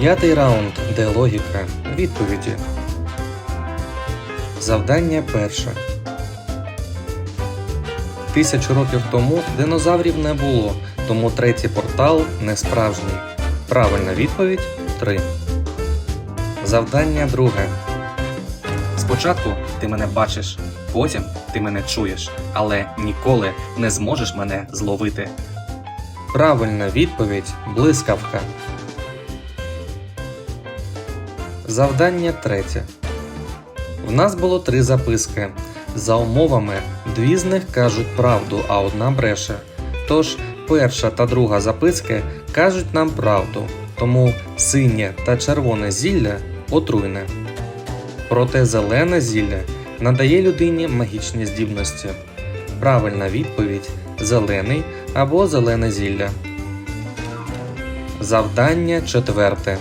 П'ятий раунд, де логіка. Відповіді. Завдання перше. Тисячу років тому динозаврів не було, тому третій портал не справжній. Правильна відповідь 3. Завдання друге. Спочатку ти мене бачиш, потім ти мене чуєш, але ніколи не зможеш мене зловити. Правильна відповідь блискавка. Завдання третє. В нас було три записки. За умовами, дві з них кажуть правду, а одна бреше. Тож перша та друга записки кажуть нам правду, тому синє та червоне зілля отруйне. Проте зелене зілля надає людині магічні здібності. Правильна відповідь зелений або зелене зілля. Завдання четверте.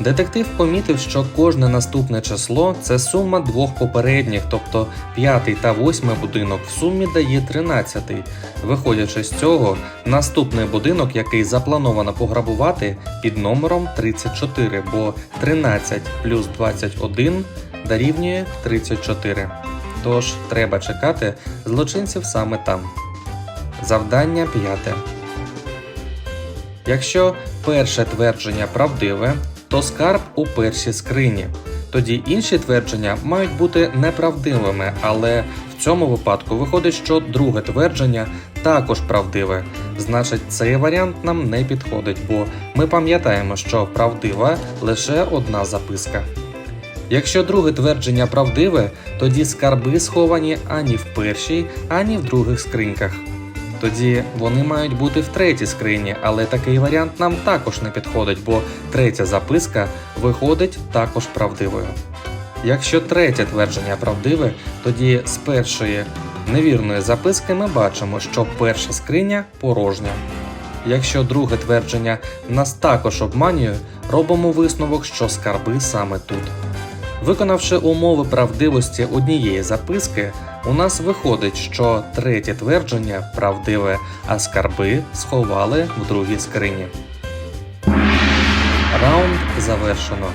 Детектив помітив, що кожне наступне число це сума двох попередніх, тобто п'ятий та восьмий будинок в сумі дає тринадцятий. Виходячи з цього, наступний будинок, який заплановано пограбувати, під номером 34, бо 13 плюс 21 дорівнює 34. Тож треба чекати злочинців саме там. Завдання п'яте. Якщо перше твердження правдиве, то скарб у першій скрині. Тоді інші твердження мають бути неправдивими, але в цьому випадку виходить, що друге твердження також правдиве. Значить, цей варіант нам не підходить, бо ми пам'ятаємо, що правдива лише одна записка. Якщо друге твердження правдиве, тоді скарби сховані ані в першій, ані в других скриньках. Тоді вони мають бути в третій скрині, але такий варіант нам також не підходить, бо третя записка виходить також правдивою. Якщо третє твердження правдиве, тоді з першої невірної записки ми бачимо, що перша скриня порожня. Якщо друге твердження нас також обманює, робимо висновок, що скарби саме тут. Виконавши умови правдивості однієї записки, у нас виходить, що третє твердження правдиве, а скарби сховали в другій скрині. Раунд завершено.